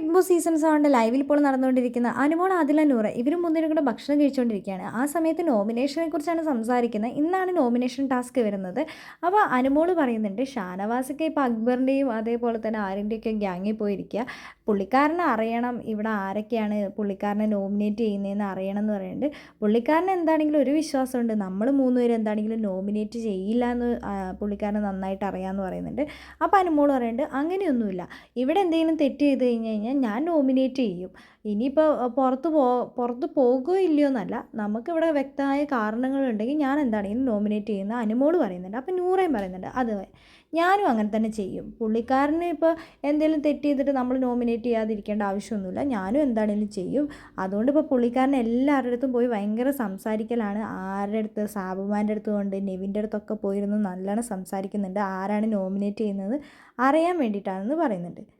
Big boss season സെവന്റെ ലൈവിൽ ഇപ്പോൾ നടന്നുകൊണ്ടിരിക്കുന്ന അനുമോൾ ആദില നൂറ് ഇവരും മുന്നിലും കൂടെ ഭക്ഷണം കഴിച്ചുകൊണ്ടിരിക്കുകയാണ്. ആ സമയത്ത് നോമിനേഷനെ കുറിച്ചാണ് സംസാരിക്കുന്നത്. ഇന്നാണ് നോമിനേഷൻ ടാസ്ക് വരുന്നത്. അപ്പോൾ അനുമോൾ പറയുന്നുണ്ട് ഷാനവാസൊക്കെ ഇപ്പോൾ അക്ബറിന്റെയും അതേപോലെ തന്നെ ആരിന്റെയൊക്കെ ഗ്യാങ്ങിൽ പോയിരിക്കുക. പുള്ളിക്കാരനെ അറിയണം ഇവിടെ ആരൊക്കെയാണ് പുള്ളിക്കാരനെ നോമിനേറ്റ് ചെയ്യുന്നതെന്ന് അറിയണം എന്ന് പറയുന്നുണ്ട്. പുള്ളിക്കാരന് എന്താണെങ്കിലും ഒരു വിശ്വാസമുണ്ട്. നമ്മൾ മൂന്നുപേരും എന്താണെങ്കിലും നോമിനേറ്റ് ചെയ്യില്ല എന്ന് പുള്ളിക്കാരൻ നന്നായിട്ട് അറിയാമെന്ന് പറയുന്നുണ്ട്. അപ്പോൾ അനുമോൾ പറയുന്നുണ്ട് അങ്ങനെയൊന്നുമില്ല. ഇവിടെ എന്തെങ്കിലും തെറ്റ് ചെയ്ത് കഴിഞ്ഞ് കഴിഞ്ഞാൽ ഞാൻ നോമിനേറ്റ് ചെയ്യും. ഇനിയിപ്പോൾ പുറത്ത് പോ പുറത്ത് പോകുകയോ ഇല്ലയോ എന്നല്ല. നമുക്കിവിടെ വ്യക്തമായ കാരണങ്ങളുണ്ടെങ്കിൽ ഞാൻ എന്താണ് എന്താണെങ്കിലും നോമിനേറ്റ് ചെയ്യുന്ന അനുമോൾ പറയുന്നുണ്ട്. അപ്പോൾ നൂറേം പറയുന്നുണ്ട്. അത് ഞാനും അങ്ങനെ തന്നെ ചെയ്യും. പുള്ളിക്കാരന് ഇപ്പോൾ എന്തെങ്കിലും തെറ്റ് ചെയ്തിട്ട് നമ്മൾ നോമിനേറ്റ് ചെയ്യാതിരിക്കേണ്ട ആവശ്യമൊന്നുമില്ല. ഞാനും എന്താണെങ്കിലും ചെയ്യും. അതുകൊണ്ട് ഇപ്പോൾ പുള്ളിക്കാരൻ എല്ലാവരുടെ അടുത്തും പോയി ഭയങ്കര സംസാരിക്കലാണ്. ആരുടെ അടുത്ത് സാബുമാന്റെ അടുത്ത് കൊണ്ട് നെവിന്റെ അടുത്തൊക്കെ പോയിരുന്നു നല്ലോണം സംസാരിക്കുന്നുണ്ട്. ആരാണ് നോമിനേറ്റ് ചെയ്യുന്നത് അറിയാൻ വേണ്ടിയിട്ടാണെന്ന് പറയുന്നുണ്ട്.